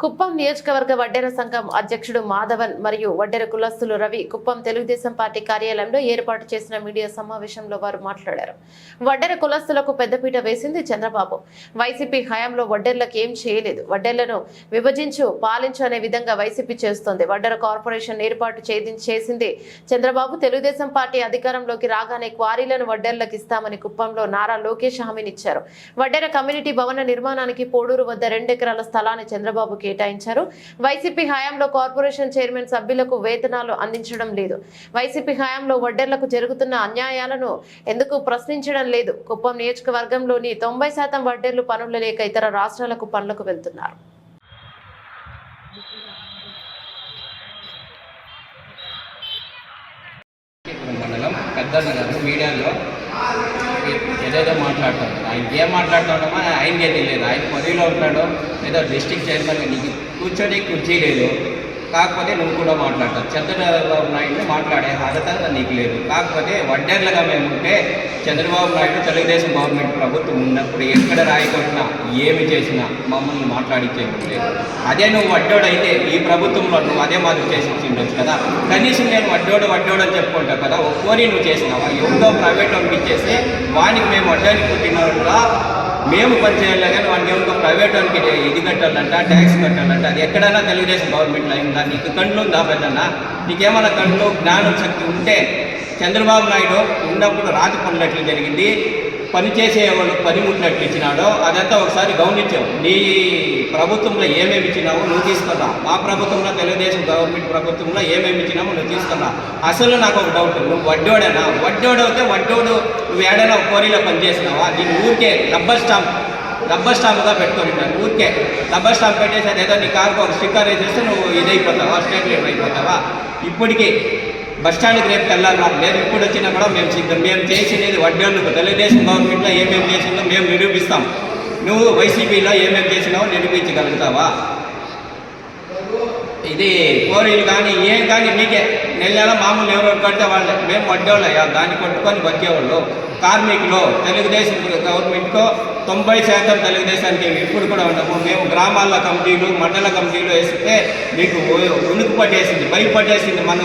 కుప్పం నియోజకవర్గ వడ్డెర సంఘం అధ్యక్షుడు మాధవన్ మరియు వడ్డెర కులస్తులు రవి కుప్పం తెలుగుదేశం పార్టీ కార్యాలయంలో ఏర్పాటు చేసిన మీడియా సమావేశంలో వారు మాట్లాడారు. వడ్డెర కులస్తులకు పెద్దపీట వేసింది చంద్రబాబు. వైసీపీ హయాంలో వడ్డెర్లకు ఏం చేయలేదు. వడ్డెర్లను విభజించు పాలించు అనే విధంగా వైసీపీ చేస్తోంది. వడ్డెర కార్పొరేషన్ ఏర్పాటు చేసింది చంద్రబాబు. తెలుగుదేశం పార్టీ అధికారంలోకి రాగానే క్వారీలను వడ్డెర్లకు ఇస్తామని కుప్పంలో నారా లోకేష్ హామీనిచ్చారు. వడ్డెర కమ్యూనిటీ భవన నిర్మాణానికి పోడూరు వద్ద రెండెకరాల స్థలాన్ని చంద్రబాబు కేటాయించారు. వైసీపీ హయాంలో కార్పొరేషన్ చైర్మన్ సభ్యులకు వేతనాలు అందించడం లేదు. వైసీపీ హయాంలో వడ్డెర్లకు జరుగుతున్న అన్యాయాలను ఎందుకు ప్రశ్నించడం లేదు? కుప్పం నియోజకవర్గంలోని తొంభై శాతం వడ్డెర్లు పనులు లేక ఇతర రాష్ట్రాలకు పనులకు వెళ్తున్నారు. మండలం మీడియాలో ఏదేదో మాట్లాడతాడు. ఆయన ఏం మాట్లాడుతున్నామో ఆయనకే తెలియదు. ఆయన పదవిలో ఉంటాడు ఏదో డిస్టిక్ చైర్మన్ నీకు కూర్చొని కుర్చీ లేదు. కాకపోతే నువ్వు కూడా మాట్లాడతావు. చంద్రబాబు నాయుడు మాట్లాడే అర్హత నీకు లేదు. కాకపోతే వడ్డేర్లుగా మేము ఉంటే చంద్రబాబు నాయుడు తెలుగుదేశం గవర్నమెంట్ ప్రభుత్వం ఉన్నప్పుడు ఎక్కడ రాయకొట్టినా ఏమి చేసినా మమ్మల్ని మాట్లాడించేది లేదు. అదే నువ్వు వడ్డోడు అయితే ఈ ప్రభుత్వంలో నువ్వు అదే మాది చేసి ఉండొచ్చు కదా. కనీసం నేను వడ్డోడు వడ్డోడు అని చెప్పుకుంటావు కదా. ఒక్కోని నువ్వు చేసినావా? ఎవరో ప్రైవేట్ పంపించేస్తే వానికి మేము వడ్డానికి పుట్టినట్టుగా మేము పనిచేయాలి కానీ వాడికి ఏమో ప్రైవేట్ వాళ్ళకి ఇది కట్టాలంట ట్యాక్స్ కట్టాలంట అది ఎక్కడైనా తెలుగుదేశం గవర్నమెంట్లో అయిందా నీకు కండ్లు ఉందా పెద్దన్నా నీకేమైనా కండ్లు జ్ఞానం శక్తి ఉంటే చంద్రబాబు నాయుడు ఉన్నప్పుడు రాతి పనులట్లు జరిగింది? పని చేసే వాళ్ళు పనిముట్లట్లు ఇచ్చినాడో అదంతా ఒకసారి గమనించావు నీ ప్రభుత్వంలో ఏమేమి ఇచ్చినావో నువ్వు తీసుకున్నా మా ప్రభుత్వంలో తెలుగుదేశం గవర్నమెంట్ ప్రభుత్వంలో ఏమేమి ఇచ్చినావో నువ్వు తీసుకున్నా అసలు నాకు ఒక డౌట్ నువ్వు వడ్డోడేనా? వడ్డోడు అయితే వడ్డోడు. నువ్వు ఏడైనా కోరిలో పనిచేసినావా నేను ఊరికే రబ్బర్ స్టాంప్ రబ్బర్ స్టాంప్గా పెట్టుకొని ఊరికే. రబ్బర్ స్టాంప్ పెట్టేసి అదేదో నీ కారుకు ఒక స్టిక్కర్ వేసేస్తే నువ్వు ఇదైపోతావా స్టేట్ లీడర్ అయిపోతావా? ఇప్పటికీ బస్ స్టాండ్కి రేపు వెళ్ళాలి నాకు లేదు ఇప్పుడు వచ్చినా కూడా మేము సిద్ధం మేము చేసినది వడ్డేళ్ళకు తెలుగుదేశం గవర్నమెంట్లో ఏమేమి చేసిందో మేము నిరూపిస్తాం. నువ్వు వైసీపీలో ఏమేమి చేసినావో నిరూపించగలుగుతావా? ఇది కోరీలు కానీ ఏం కానీ మీకే. నెల నెల మామూలు ఎవరు కడితే వాళ్ళే. మేము వడ్డేవాళ్ళు దాన్ని కొట్టుకొని బతికేవాళ్ళు. కార్మికులు తెలుగుదేశం గవర్నమెంట్కో తొంభై శాతం తెలుగుదేశానికి ఇప్పుడు కూడా ఉండము. మేము గ్రామాల కమిటీలు మండల కమిటీలు వేస్తే మీకు ఉనికి పట్టేసింది భయపట్టేసింది మన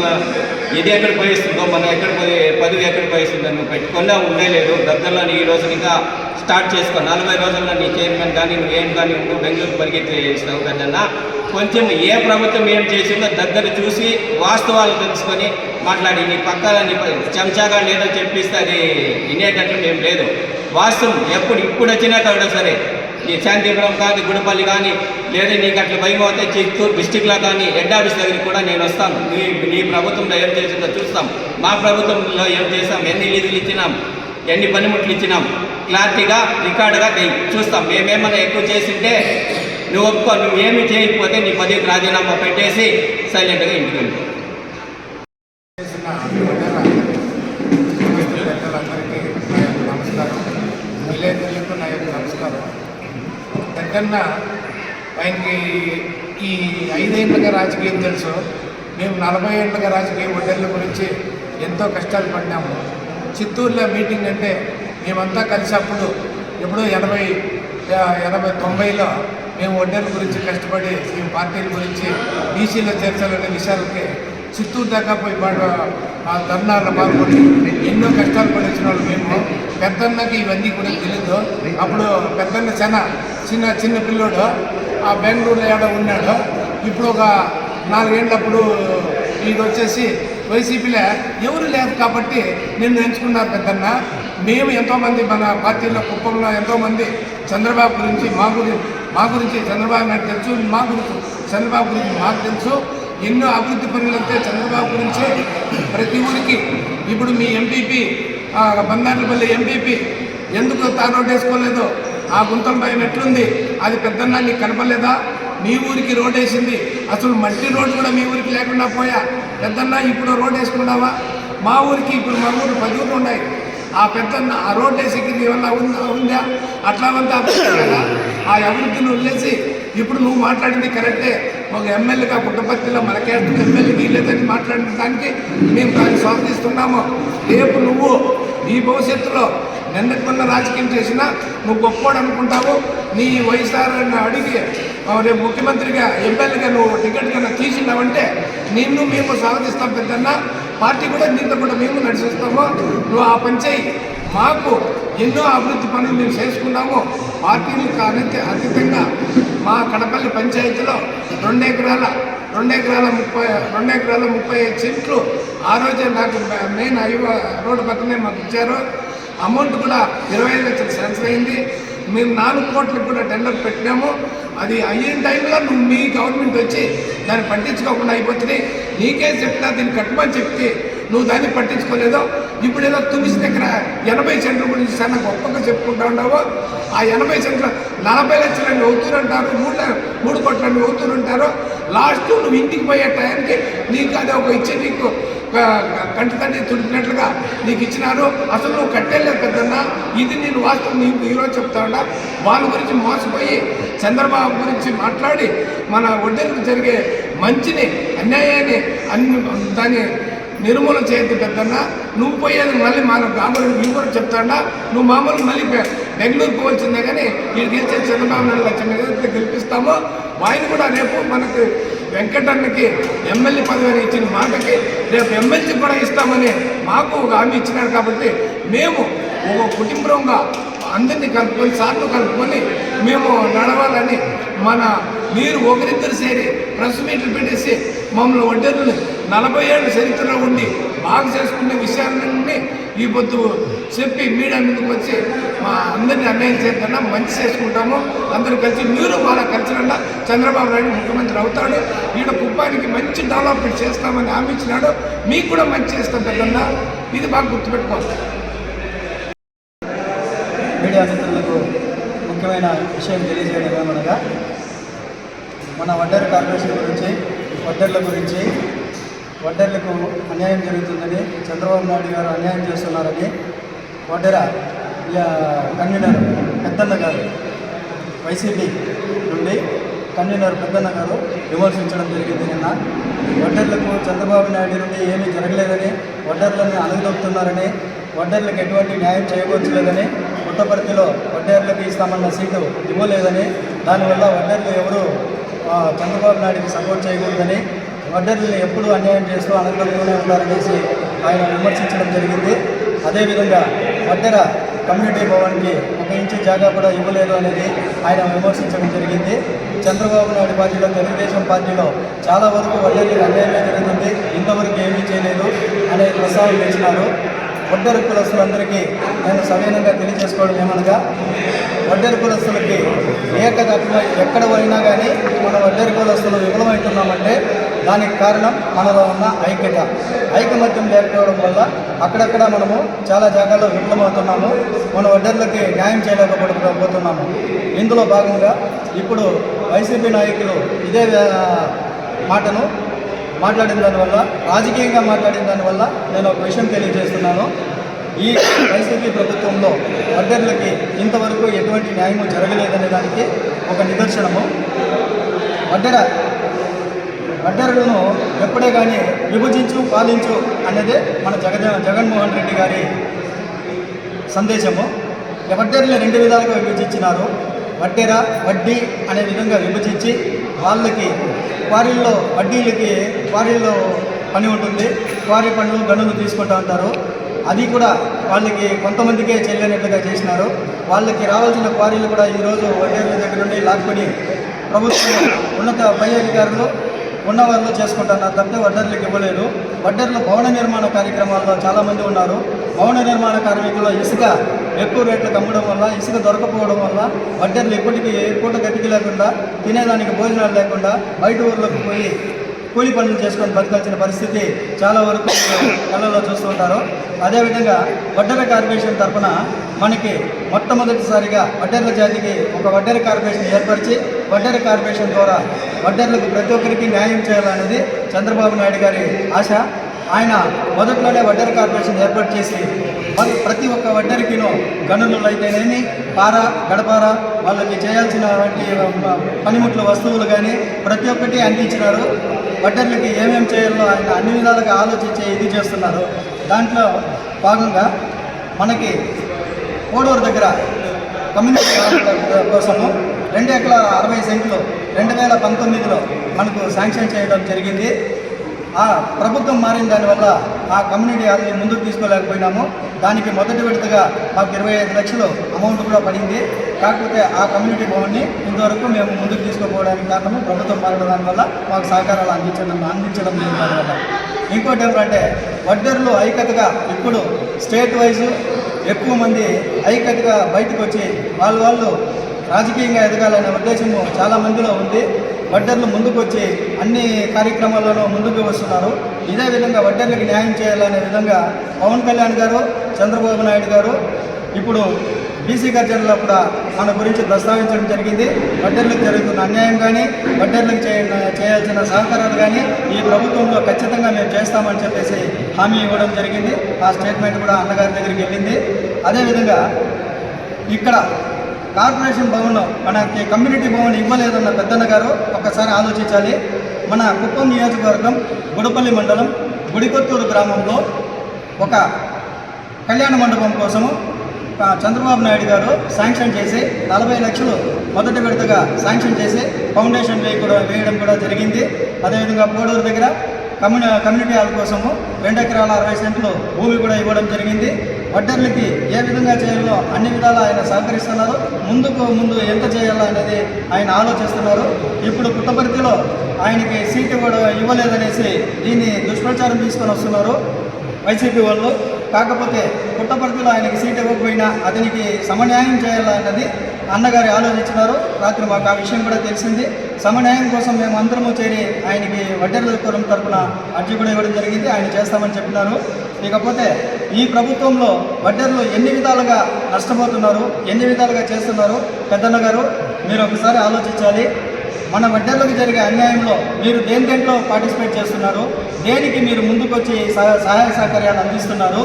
ఇది ఎక్కడ పోయిస్తుందో మనం ఎక్కడ పోయి పదవి ఎక్కడ పోయిస్తుందో నువ్వు పెట్టుకున్నా ఉండలేదు దగ్గరలో ఈ రోజు ఇంకా స్టార్ట్ చేసుకో నలభై రోజుల్లో నీ చైర్మన్ కానీ నువ్వు ఏం కానీ నువ్వు బెంగళూరు పరిగెత్తి చేసినావు కదన్నా. కొంచెం ఏ ప్రభుత్వం ఏం చేసిందో దగ్గర చూసి వాస్తవాలు తెలుసుకొని మాట్లాడి నీ పక్కన నీ చెంచాగా లేదో చెప్పిస్తే అది వినేటట్లు మేము లేదు. వాస్తవం. ఎప్పుడు ఇప్పుడు వచ్చినా కూడా సరే. నీ శాంతిపురం కానీ గుడిపల్లి కానీ లేదా నీకు అట్లా భయం అవుతే చిత్తూరు డిస్టిక్లో కానీ హెడ్ ఆఫీస్ దగ్గరికి కూడా నేను వస్తాను. నీ నీ ప్రభుత్వంలో ఏం చేసిందో చూస్తాం. మా ప్రభుత్వంలో ఏం చేస్తాం? ఎన్ని నిధులు ఇచ్చినాం? ఎన్ని పనిముట్లు ఇచ్చినాం? క్లారిటీగా రికార్డుగా చూస్తాం. మేమేమన్నా ఎక్కువ చేసింటే నువ్వు ఒప్పుకో నువ్వు ఏమి చేయకపోతే నీ పదవికి రాజీనామా పెట్టేసి సైలెంట్గా ఇంటికి వెళ్ళిపో. జగన్నా ఆయనకి ఈ ఐదేళ్ళుగా రాజకీయం తెలుసు. మేము నలభై ఏళ్ళుగా రాజకీయ ఒడ్డళ్ళ గురించి ఎంతో కష్టాలు పడినాము చిత్తూరులో మీటింగ్ అంటే మేమంతా కలిసి అప్పుడు ఎప్పుడో ఎనభై ఎనభై తొంభైలో మేము ఒడ్డల గురించి కష్టపడి మేము పార్టీల గురించి బీసీలో చేర్చాలనే విషయాలకి చిత్తూరు దాకా పోయి ధర్నాలు పాల్గొని ఎన్నో కష్టాలు పడించిన వాళ్ళు మేము. పెద్దన్నకి ఇవన్నీ కూడా తెలియదు అప్పుడు పెద్దన్న చిన్న చిన్న చిన్న పిల్లోడు. ఆ బెంగళూరులో ఏడో ఉన్నాడు. ఇప్పుడు ఒక నాలుగేళ్ళప్పుడు ఇది వచ్చేసి వైసీపీలో ఎవరు లేదు కాబట్టి నిన్ను ఎంచుకున్నారు పెద్దన్న. మేము ఎంతోమంది మన పార్టీలో కుప్పంలో ఎంతోమంది చంద్రబాబు గురించి మా గురించి మా గురించి చంద్రబాబు నాకు తెలుసు మా గురించి చంద్రబాబు గురించి మాకు తెలుసు. ఎన్నో అభివృద్ధి పనులంటే చంద్రబాబు గురించి ప్రతి ఊరికి. ఇప్పుడు మీ ఎంపీపీ బందారులపల్లి ఎంపీపీ ఎందుకు తాను రోడ్డు వేసుకోలేదు? ఆ గుంతల భయం ఎట్లుంది? అది పెద్దన్నా నీకు కనపడలేదా? మీ ఊరికి రోడ్ వేసింది. అసలు మట్టి రోడ్డు కూడా మీ ఊరికి లేకుండా పోయా. పెద్దన్న ఇప్పుడు రోడ్ వేసుకున్నావా? మా ఊరికి ఇప్పుడు మా ఊరు పది ఊర్లు ఉన్నాయి. ఆ పెద్దన్న ఆ రోడ్ వేసేకి ఏమన్నా ఉందా? ఉందా? అట్లా అంతా కదా? ఆ అభివృద్ధిని వదిలేసి ఇప్పుడు నువ్వు మాట్లాడింది కరెక్టే. ఒక ఎమ్మెల్యేగా పుట్టపర్తిలో మనకేస్తూ ఎమ్మెల్యే లేదని మాట్లాడిన దానికి మేము దాన్ని స్వాగతిస్తున్నాము. రేపు నువ్వు నీ భవిష్యత్తులో నిన్నటి మొన్న రాజకీయం చేసినా నువ్వు గొప్పోడు అనుకుంటావు. నీ వైఎస్ఆర్ అడిగి రేపు ముఖ్యమంత్రిగా ఎమ్మెల్యేగా నువ్వు టికెట్ కన్నా తీసినావంటే నిన్ను మేము స్వాగతిస్తాం పెద్దన్న. పార్టీ కూడా నీతో కూడా మేము నడిచిస్తాము. నువ్వు ఆ పని చేయి మాకు ఎన్నో అభివృద్ధి పనులు మేము చేసుకున్నాము. పార్టీలకు అనంత అతీతంగా మా కడపల్లి పంచాయతీలో రెండు ఎకరాల రెండు ఎకరాల ముప్పై రెండు ఎకరాల ముప్పై ఐదు సెంట్లు ఆ రోజే నాకు మెయిన్ హైవ రోడ్డు పక్కనే మాకు ఇచ్చారు. అమౌంట్ కూడా ఇరవై ఐదు లక్షలు శాంక్షన్ అయింది. మేము నాలుగు కోట్లకు కూడా టెండర్ పెట్టినాము. అది అయిన టైంలో నువ్వు మీ గవర్నమెంట్ వచ్చి దాన్ని పట్టించుకోకుండా అయిపోతుంది. నీకే చెప్పినా దీన్ని కట్టమని చెప్తే నువ్వు దాన్ని పట్టించుకోలేదు. ఇప్పుడు ఏదో తుమ్మిసి దగ్గర ఎనభై సెంట్ల గురించి చాలా గొప్పగా చెప్పుకుంటా ఉన్నావు. ఆ ఎనభై సెంట్ల నలభై లక్షలని అవుతురంటారు మూడు మూడు కోట్లని అవుతురంటారు లాస్ట్ నువ్వు ఇంటికి పోయే టైంకి నీకు అది ఒక ఇచ్చే నీకు కంటి తండ్రి తుడిపినట్లుగా నీకు ఇచ్చినారు. అసలు నువ్వు కట్టేలేదు పెద్దన్న. ఇది నేను వాస్తవం నీకు ఈరోజు చెప్తా ఉన్నా. వాళ్ళ గురించి మోసపోయి చంద్రబాబు గురించి మాట్లాడి మన ఒడ్డరికి జరిగే మంచిని అన్యాయాన్ని అన్ని దాన్ని నిర్మూలన చేయొద్దు పెద్దన్న నువ్వు పోయేది మళ్ళీ మన గామలు నువ్వు కూడా చెప్తాడా నువ్వు మామూలు మళ్ళీ బెంగళూరు పోవచ్చిందే కానీ ఈ గెలిచే చంద్రబాబు నాయుడు లక్ష మీద గెలిపిస్తాము ఆయన కూడా రేపు మనకి వెంకటన్నకి ఎమ్మెల్యే పదవిని ఇచ్చిన మాటకి రేపు ఎమ్మెల్సీ కూడా ఇస్తామని మాకు ఒక హామీ ఇచ్చినాడు కాబట్టి మేము ఒక కుటుంబంగా అందరినీ కలుపుకొని సార్లు కలుపుకొని మేము నడవాలని మన మీరు ఒకరిద్దరు చేరి ప్రెస్ మీట్లు పెట్టేసి మమ్మల్ని ఒడ్డర్లు నలభై ఏళ్ళ చరిత్రలో ఉండి బాగా చేసుకునే విషయాలన్నీ ఈ పొద్దు చెప్పి మీడియా ముందుకు వచ్చి మా అందరినీ అన్యాయం చేద్దాం మంచి చేసుకుంటాము. అందరూ కలిసి మీరు బాగా కలిసినట్ట చంద్రబాబు నాయుడు ముఖ్యమంత్రి అవుతాడు. ఈడ కుప్పానికి మంచి డెవలప్మెంట్ చేస్తామని హామీ ఇచ్చినాడు. మీకు కూడా మంచి చేస్తాం పెద్దన్న. ఇది బాగా గుర్తుపెట్టుకోవాలి మీడియా మిత్రులకు ముఖ్యమైన విషయం తెలియజేయడం ఏమనగా మన వడ్డేరు కార్పొరేషన్ గురించి వడ్డర్ల గురించి ఒడ్డర్లకు అన్యాయం జరుగుతుందని చంద్రబాబు నాయుడు గారు అన్యాయం చేస్తున్నారని వడ్డెర కన్వీనర్ పెద్దన్న గారు వైసీపీ నుండి కన్వీనర్ పెద్దన్న గారు విమర్శించడం జరిగింది నిన్న. ఒడ్డర్లకు చంద్రబాబు నాయుడు నుండి ఏమీ జరగలేదని వడ్డర్లను అణగదొక్కుతున్నారని వడ్డర్లకు ఎటువంటి న్యాయం చేయవచ్చులేదని పుట్టపర్తిలో ఒడ్డేర్లకు ఇస్తామన్న సీటు ఇవ్వలేదని దానివల్ల ఒడ్డర్లు ఎవరు ఆ, చంద్రబాబు నాయుడికి సపోర్ట్ చేయకూడదని వడ్డర్లను ఎప్పుడు అన్యాయం చేస్తూ అనంతరంలోనే ఉన్నారనేసి ఆయన విమర్శించడం జరిగింది. అదేవిధంగా వడ్డెర కమ్యూనిటీ భవన్కి ఒక ఇంచు జాగా కూడా ఇవ్వలేదు అనేది ఆయన విమర్శించడం జరిగింది. చంద్రబాబు నాయుడు పార్టీలో తెలుగుదేశం పార్టీలో చాలా వరకు వడ్డర్లకు అన్యాయం జరుగుతుంది. ఇంతవరకు ఏమీ చేయలేదు అనే ప్రస్తావన తెచ్చినారు. వడ్డెర కులస్తులందరికీ నేను సవీనంగా తెలియజేసుకోవడం ఏమనగా వడ్డెర కులస్తులకి ఏకతత్వ ఎక్కడ పోయినా కానీ మన వడ్డెర కులస్తులు విఫలమవుతున్నామంటే దానికి కారణం మనలో ఉన్న ఐక్యత. ఐకమత్యం లేకపోవడం వల్ల అక్కడక్కడ మనము చాలా జాగాల్లో విఫలమవుతున్నాము. మన వడ్డర్లకి న్యాయం చేయలేకపోతున్నాము ఇందులో భాగంగా ఇప్పుడు వైసీపీ నాయకులు ఇదే మాటను మాట్లాడిన దానివల్ల రాజకీయంగా మాట్లాడిన దానివల్ల నేను ఒక విషయం తెలియజేస్తున్నాను. ఈ వైసీపీ ప్రభుత్వంలో వడ్డర్లకి ఇంతవరకు ఎటువంటి న్యాయము జరగలేదనే దానికి ఒక నిదర్శనము. వడ్డెర వడ్డెరలను ఎప్పుడే కానీ విభజించు పాలించు అన్నదే మన జగన్ జగన్మోహన్ రెడ్డి గారి సందేశము. వడ్డేరుని రెండు విధాలుగా విభజించినారు. వడ్డెర వడ్డీ అనే విధంగా విభజించి వాళ్ళకి క్వారీల్లో వడ్డీలకి క్వారీల్లో పని ఉంటుంది. క్వారీ పనులు గనులు తీసుకుంటూ ఉంటారు. అది కూడా వాళ్ళకి కొంతమందికే చెల్లనట్లుగా చేసినారు. వాళ్ళకి రావాల్సిన క్వారీలు కూడా ఈరోజు వడ్డేరుల దగ్గర నుండి లాక్కొని ప్రభుత్వం ఉన్నత పై అధికారులు ఉన్న వారిలో చేసుకుంటున్నారు తప్పితే వడ్డర్లకు ఇవ్వలేదు. వడ్డర్లు భవన నిర్మాణ కార్యక్రమాల్లో చాలామంది ఉన్నారు. భవన నిర్మాణ కార్మికుల ఇసుక ఎక్కువ రేట్లకు అమ్మడం వల్ల ఇసుక దొరకపోవడం వల్ల వడ్డర్లు ఇప్పటికీ పూట గతికి లేకుండా తినేదానికి భోజనాలు లేకుండా బయట ఊర్లోకి పోయి కూలి పనులు చేసుకొని బతకాల్సిన పరిస్థితి చాలా వరకు కళ్ళలో చూస్తుంటారు అదేవిధంగా వడ్డెర కార్పొరేషన్ తరఫున మనకి మొట్టమొదటిసారిగా వడ్డెర్ల జాతికి ఒక వడ్డెర కార్పొరేషన్ ఏర్పరిచి వడ్డెర కార్పొరేషన్ ద్వారా వడ్డర్లకు ప్రతి ఒక్కరికి న్యాయం చేయాలనేది చంద్రబాబు నాయుడు గారి ఆశ. ఆయన మొదట్లోనే వడ్డర్ కార్పొరేషన్ ఏర్పాటు చేసి మరి ప్రతి ఒక్క వడ్డరికినో గనులు అయితేనేమి పార గడపార వాళ్ళకి చేయాల్సిన వంటి పనిముట్ల వస్తువులు కానీ ప్రతి ఒక్కటి అందించినారు. వడ్డర్లకి ఏమేమి చేయాలో ఆయన అన్ని విధాలుగా ఆలోచించి ఇది చేస్తున్నారు. దాంట్లో భాగంగా మనకి కోడూరు దగ్గర కమ్యూనిటీ కోసము రెండు ఎకరాల అరవై సెంట్లు రెండు వేల పంతొమ్మిదిలో మనకు శాంక్షన్ చేయడం జరిగింది. ఆ ప్రభుత్వం మారిన దానివల్ల ఆ కమ్యూనిటీ హాల్ని ముందుకు తీసుకోలేకపోయినాము. దానికి మొదటి విడతగా మాకు ఇరవై ఐదు లక్షలు అమౌంట్ కూడా పడింది. కాకపోతే ఆ కమ్యూనిటీ భవన్ని ఇంతవరకు మేము ముందుకు తీసుకోపోవడానికి కారణము ప్రభుత్వం మారడం దానివల్ల మాకు సహకారాలు అందించడం అందించడం లేదు దానివల్ల ఇంకోటి ఏమిటంటే వడ్డర్లు ఐక్యతగా ఇప్పుడు స్టేట్ వైజ్ ఎక్కువ మంది ఐక్యతగా బయటకు వచ్చి వాళ్ళు వాళ్ళు రాజకీయంగా ఎదగాలనే ఉద్దేశము చాలా మందిలో ఉంది. వడ్డర్లు ముందుకు వచ్చి అన్ని కార్యక్రమాల్లోనూ ముందుకు వస్తున్నారు. ఇదే విధంగా వడ్డర్లకు న్యాయం చేయాలనే విధంగా పవన్ కళ్యాణ్ గారు చంద్రబాబు నాయుడు గారు ఇప్పుడు బీసీ గర్జనలో కూడా మన గురించి ప్రస్తావించడం జరిగింది. వడ్డర్లకు జరుగుతున్న అన్యాయం కానీ వడ్డర్లకు చేయ చేయాల్సిన సహకారాలు కానీ ఈ ప్రభుత్వంలో ఖచ్చితంగా మేము చేస్తామని చెప్పేసి హామీ ఇవ్వడం జరిగింది. ఆ స్టేట్మెంట్ కూడా అన్నగారి దగ్గరికి వెళ్ళింది. అదేవిధంగా ఇక్కడ కార్పొరేషన్ భవన్ మనకి కమ్యూనిటీ భవన్ ఇవ్వలేదన్న పెద్దన్న గారు ఒక్కసారి ఆలోచించాలి. మన కుప్పం నియోజకవర్గం గుడపల్లి మండలం గుడికొత్తూరు గ్రామంలో ఒక కళ్యాణ మండపం కోసము చంద్రబాబు నాయుడు గారు శాంక్షన్ చేసి నలభై లక్షలు మొదటి విడతగా శాంక్షన్ చేసి ఫౌండేషన్ కూడా వేయడం కూడా జరిగింది. అదేవిధంగా పోడూరు దగ్గర కమ్యూని కమ్యూనిటీ హాల్ కోసము రెండు ఎకరాల అరవై సెంట్లు భూమి కూడా ఇవ్వడం జరిగింది. వడ్డర్లకి ఏ విధంగా చేయాలో అన్ని విధాలు ఆయన సహకరిస్తున్నారు. ముందుకు ముందు ఎంత చేయాలో అనేది ఆయన ఆలోచిస్తున్నారు. ఇప్పుడు పుట్టపర్తిలో ఆయనకి సీట్ ఇవ్వడం ఇవ్వలేదనేసి దీన్ని దుష్ప్రచారం తీసుకొని వస్తున్నారు వైసీపీ వాళ్ళు. కాకపోతే పుట్టపర్తిలో ఆయనకి సీట్ ఇవ్వకపోయినా అతనికి సమన్యాయం చేయాలన్నది అన్నగారి ఆలోచించినారు. రాత్రి మాకు ఆ విషయం కూడా తెలిసింది. సమన్యాయం కోసం మేము అందరము చేరి ఆయనకి వడ్డెర్ల కులం తరపున అర్జీ కూడా ఇవ్వడం జరిగింది. ఆయన చేస్తామని చెప్పినారు. ఇకపోతే ఈ ప్రభుత్వంలో వడ్డెర్లు ఎన్ని విధాలుగా నష్టపోతున్నారు ఎన్ని విధాలుగా చేస్తున్నారు? పెద్దన్న గారు మీరు ఒకసారి ఆలోచించాలి. మన వడ్డర్లకు జరిగే అన్యాయంలో మీరు దేని దేంట్లో పార్టిసిపేట్ చేస్తున్నారు? దేనికి మీరు ముందుకొచ్చి సహాయ సహకార్యాలు అందిస్తున్నారు?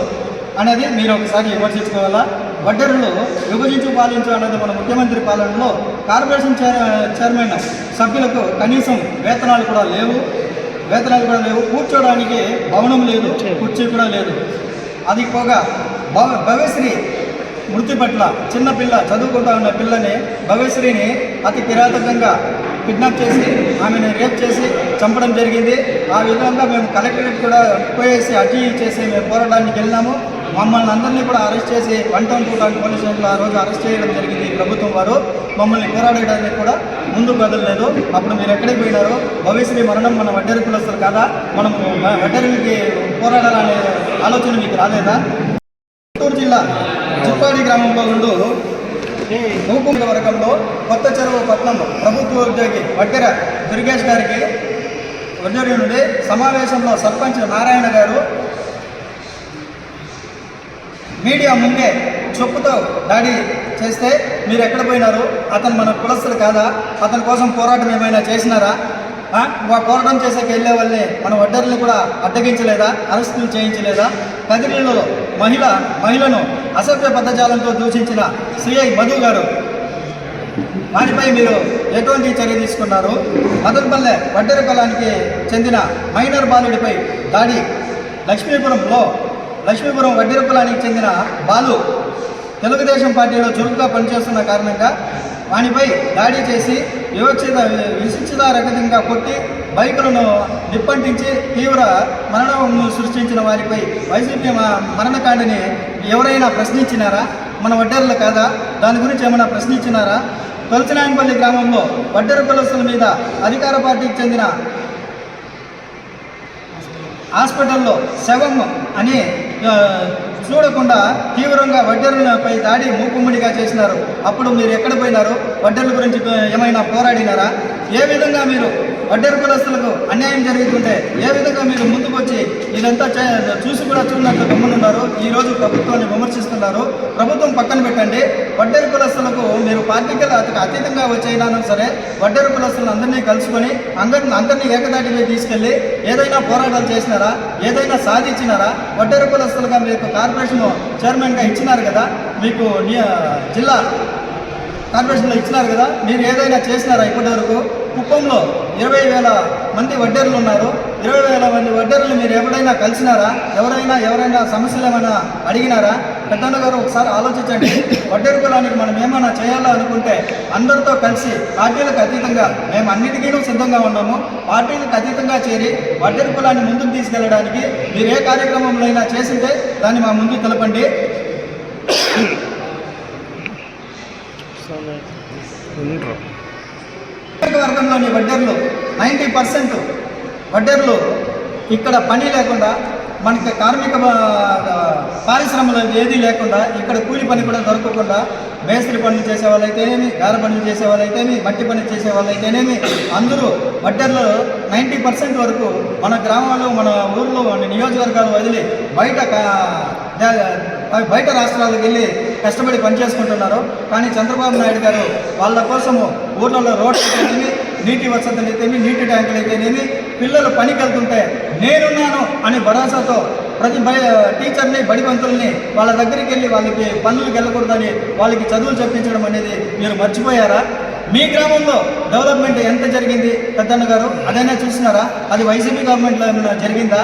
అనేది మీరు ఒకసారి విమర్శించుకోవాలా? వడ్డరులు విభజించు పాలించు అన్నది మన ముఖ్యమంత్రి పాలనలో కార్పొరేషన్ చైర్ చైర్మన్ సభ్యులకు కనీసం వేతనాలు కూడా లేవు. వేతనాలు కూడా లేవు. కూర్చోడానికి భవనం లేదు కుర్చీ కూడా లేదు. అది పోగా భవ భవ్యశ్రీ మృతి పట్ల చిన్నపిల్ల చదువుకుంటా ఉన్న పిల్లని భవ్యశ్రీని అతి కిరాతకంగా కిడ్నాప్ చేసి ఆమెను రేప్ చేసి చంపడం జరిగింది. ఆ విధంగా మేము కలెక్టరేట్ కూడా పోయేసి అర్జీ చేసి మేము పోరాటానికి వెళ్ళినాము. మమ్మల్ని అందరినీ కూడా అరెస్ట్ చేసి one town two town police స్టేషన్లో ఆ రోజు అరెస్ట్ చేయడం జరిగింది ప్రభుత్వం వారు. మమ్మల్ని పోరాడడానికి కూడా ముందుకు కదలలేదు అప్పుడు మీరు ఎక్కడికి పోయినారు భవిష్యత్ మరణం మన వడ్డేరు కులస్తారు కదా మనము వడ్డరికి పోరాడాలనే ఆలోచన మీకు రాలేదా? చిత్తూరు జిల్లా చిప్పాడి గ్రామంలో ఉండు మూకుంట వర్గంలో కొత్త చెరువు పట్నం ప్రభుత్వ ఉద్యోగి వడ్డెర దుర్గేష్ గారికి వడ్డెరి నుండి సమావేశంలో సర్పంచ్ నారాయణ గారు మీడియా ముందే చెప్పుతో దాడి చేస్తే మీరు ఎక్కడ పోయినారు? అతను మన కులస్తులు కాదా? అతని కోసం పోరాటం ఏమైనా చేసినారా? వా పోరాటం చేసేకి వెళ్ళే వాళ్ళని మన వడ్డర్ని కూడా అడ్డగించలేదా? అరెస్టులు చేయించలేదా? కదిరిలో మహిళ మహిళను అసభ్య పదజాలంతో దూషించిన సిఐ మధు గారు. దానిపై మీరు ఎటువంటి చర్య తీసుకున్నారు? మదన్పల్లె వడ్డెర కులానికి చెందిన మైనర్ బాలుడిపై దాడి. లక్ష్మీపురంలో లక్ష్మీపురం వడ్డీరపులానికి చెందిన బాలు తెలుగుదేశం పార్టీలో చురుకుగా పనిచేస్తున్న కారణంగా వానిపై దాడి చేసి వివక్షిత విశిక్షితారహితంగా కొట్టి బైకులను నిప్పంటించి తీవ్ర మరణం సృష్టించిన వారిపై వైసీపీ మరణకాండని ఎవరైనా ప్రశ్నించినారా? మన వడ్డెరలు కాదా? దాని గురించి ఏమైనా ప్రశ్నించినారా? తొలచినాయనపల్లి గ్రామంలో వడ్డెర కులస్తుల మీద అధికార పార్టీకి చెందిన హాస్పిటల్లో శవం అని చూడకుండా తీవ్రంగా వడ్డెరులపై దాడి మూకుమ్మడిగా చేసినారు. అప్పుడు మీరు ఎక్కడ పోయినారు? వడ్డెర్ల గురించి ఏమైనా పోరాడినారా? ఏ విధంగా మీరు వడ్డెరు కులస్తులకు అన్యాయం జరుగుతుంటే ఏ విధంగా మీరు ముందుకొచ్చి ఇదంతా చూసి కూడా చూడనట్లు గమ్మునున్నారు? ఈ రోజు ప్రభుత్వాన్ని విమర్శిస్తున్నారు. ప్రభుత్వం పక్కన పెట్టండి. వడ్డెరు కులస్తులకు మీరు పార్టీకి అతి అతీతంగా వచ్చైనా సరే వడ్డెరు కులస్తులను అందరినీ కలుసుకొని అందరిని అందరినీ ఏకదాటిపై తీసుకెళ్ళి ఏదైనా పోరాటాలు చేసినారా? ఏదైనా సాధించినారా? వడ్డెరు కులస్తులుగా మీకు కార్పొరేషన్ చైర్మన్గా ఇచ్చినారు కదా? మీకు జిల్లా కార్పొరేషన్లో ఇచ్చినారు కదా? మీరు ఏదైనా చేసినారా ఇప్పటి వరకు కుప్పంలో ఇరవై వేల మంది వడ్డర్లు ఉన్నారు. ఇరవై వేల మంది వడ్డర్లు మీరు ఎప్పుడైనా కలిసినారా? ఎవరైనా ఎవరైనా సమస్యలు ఏమైనా అడిగినారా? పెద్దన్న గారు ఒకసారి ఆలోచించండి. వడ్డేరు కులానికి మనం ఏమైనా చేయాలా అనుకుంటే అందరితో కలిసి పార్టీలకు అతీతంగా మేము అన్నిటికీ సిద్ధంగా ఉన్నాము. పార్టీలకు అతీతంగా చేరి వడ్డేరు కులాన్ని ముందుకు తీసుకెళ్ళడానికి మీరు ఏ కార్యక్రమంలో అయినా చేసింటే దాన్ని మా ముందు తెలపండి. వర్గంలోని వడ్డర్లు నైంటీ పర్సెంట్ వడ్డర్లు ఇక్కడ పని లేకుండా మనకి కార్మిక పారిశ్రమలు ఏదీ లేకుండా ఇక్కడ కూలి పని కూడా దొరకకుండా మేస్త్రి పనులు చేసే వాళ్ళైతేనేమి గార పనులు చేసే వాళ్ళైతేనేమి మట్టి పని చేసే వాళ్ళైతేనేమి అందరూ వడ్డర్లు నైంటీ పర్సెంట్ వరకు మన గ్రామాలు మన ఊర్లో మన నియోజకవర్గాలు వదిలి బయట బయట రాష్ట్రాలకు వెళ్ళి కష్టపడి పనిచేసుకుంటున్నారు కానీ చంద్రబాబు నాయుడు గారు వాళ్ళ కోసము ఊర్లలో రోడ్లు అయితేనేమి నీటి వసతులు అయితేనేమి నీటి ట్యాంకులు అయితేనేమి పిల్లలు పనికి వెళ్తుంటే నేనున్నాను అనే భరోసాతో ప్రతి బయ టీచర్ని బడిపంతుల్ని వాళ్ళ దగ్గరికి వెళ్ళి వాళ్ళకి పనులకు వెళ్ళకూడదని వాళ్ళకి చదువులు చెప్పించడం అనేది మీరు మర్చిపోయారా? మీ గ్రామంలో డెవలప్మెంట్ ఎంత జరిగింది? పెద్దన్న గారు అదైనా చూసినారా? అది వైసీపీ గవర్నమెంట్లో ఏమైనా జరిగిందా?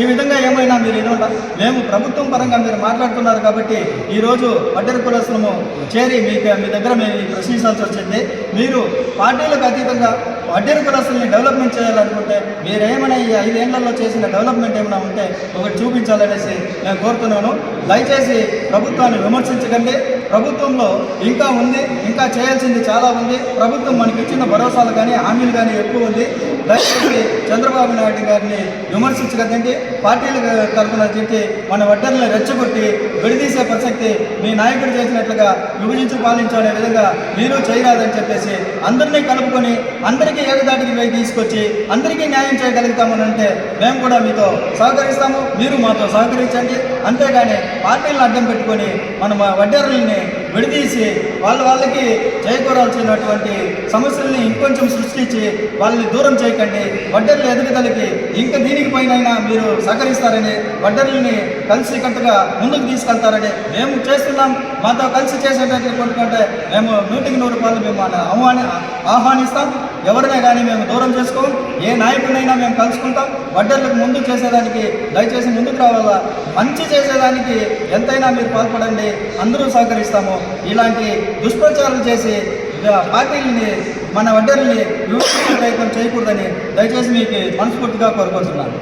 ఈ విధంగా ఏమైనా మీరు ఏదైనా మేము ప్రభుత్వం పరంగా మీరు మాట్లాడుతున్నారు కాబట్టి ఈరోజు వడ్డెర కులస్తులము చేరి మీ మీ దగ్గర మేము ప్రశ్నించాల్సి వచ్చింది. మీరు పార్టీలకు అతీతంగా వడ్డెర కులస్తుల్ని డెవలప్మెంట్ చేయాలనుకుంటే మీరేమైనా ఈ ఐదేళ్ళలో చేసిన డెవలప్మెంట్ ఏమైనా ఉంటే ఒకటి చూపించాలనేసి నేను కోరుతున్నాను. దయచేసి ప్రభుత్వాన్ని విమర్శించకండి. ప్రభుత్వంలో ఇంకా ఉంది ఇంకా చేయాల్సింది చాలా ఉంది. ప్రభుత్వం మనకి ఇచ్చిన భరోసాలు కానీ హామీలు కానీ ఎక్కువ ఉంది. దయచేసి చంద్రబాబు నాయుడు గారిని విమర్శించకండి. పార్టీల తరఫున చెప్పి మన వడ్డర్లను రెచ్చగొట్టి విడదీసే ప్రసక్తి మీ నాయకుడు చేసినట్లుగా విభజించి పాలించాలనే విధంగా మీరు చేయరాదని చెప్పేసి అందరినీ కలుపుకొని అందరికీ ఏకదాటికి పోయి తీసుకొచ్చి అందరికీ న్యాయం చేయగలుగుతామని అంటే మేము కూడా మీతో సహకరిస్తాము మీరు మాతో సహకరించండి. అంతేగాని పార్టీలను అడ్డం పెట్టుకొని మన వడ్డేరులని విడదీసి వాళ్ళ వాళ్ళకి చేకూరాల్సినటువంటి సమస్యల్ని ఇంకొంచెం సృష్టించి వాళ్ళని దూరం చేయకండి. వడ్డర్ల ఎదుగుదలకి ఇంకా దీనికి పైన మీరు సహకరిస్తారని వడ్డర్లని కలిసి కట్టుగా ముందుకు తీసుకెళ్తారని మేము చేస్తున్నాం. మాతో కలిసి చేసేటట్లు కొట్టుకుంటే మేము నూటికి నూరు రూపాయలు మేము ఆహ్వాని ఆహ్వానిస్తాం. ఎవరినే కానీ మేము దూరం చేసుకోం ఏ నాయకుడినైనా మేము కలుసుకుంటాం. వడ్డర్లకు ముందు చేసేదానికి దయచేసి ముందుకు రావాలా? మంచి చేసేదానికి ఎంతైనా మీరు పాల్పడండి అందరూ సహకరిస్తాము. ఇలాంటి దుష్ప్రచారాలు చేసి పార్టీలని మన వడ్డర్ని విమర్శించే ప్రయత్నం చేయకూడదని దయచేసి మీకు మనస్ఫూర్తిగా కోరుకుంటున్నాను.